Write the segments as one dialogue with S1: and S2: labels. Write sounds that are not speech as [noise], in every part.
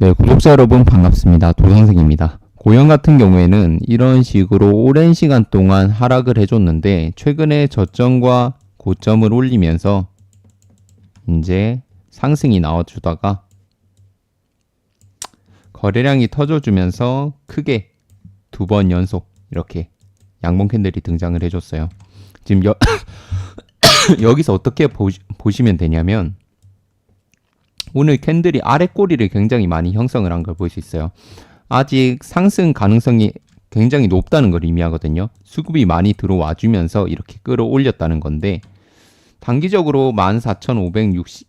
S1: 네, 구독자 여러분 반갑습니다. 도상생입니다. 고영 같은 경우에는 이런 식으로 오랜 시간 동안 하락을 해줬는데 최근에 저점과 고점을 올리면서 이제 상승이 나와주다가 거래량이 터져주면서 크게 두 번 연속 이렇게 양봉 캔들이 등장을 해줬어요. 지금 여, [coughs] 여기서 어떻게 보시, 보시면 되냐면 오늘 캔들이 아래 꼬리를 굉장히 많이 형성을 한 걸 볼 수 있어요. 아직 상승 가능성이 굉장히 높다는 걸 의미하거든요. 수급이 많이 들어와 주면서 이렇게 끌어올렸다는 건데 단기적으로 14,560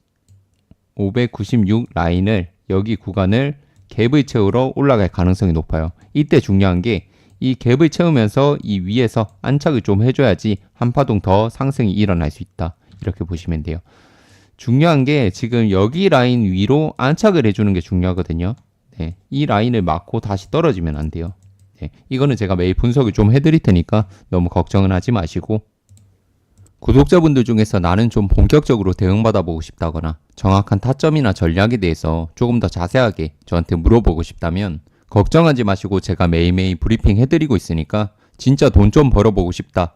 S1: 596 라인을 여기 구간을 갭을 채우러 올라갈 가능성이 높아요. 이때 중요한 게 이 갭을 채우면서 이 위에서 안착을 좀 해줘야지 한 파동 더 상승이 일어날 수 있다. 이렇게 보시면 돼요. 중요한 게 지금 여기 라인 위로 안착을 해주는 게 중요하거든요. 네, 이 라인을 막고 다시 떨어지면 안 돼요. 네, 이거는 제가 매일 분석을 좀 해드릴 테니까 너무 걱정은 하지 마시고 구독자분들 중에서 나는 좀 본격적으로 대응받아 보고 싶다거나 정확한 타점이나 전략에 대해서 조금 더 자세하게 저한테 물어보고 싶다면 걱정하지 마시고 제가 매일매일 브리핑 해드리고 있으니까 진짜 돈 좀 벌어보고 싶다.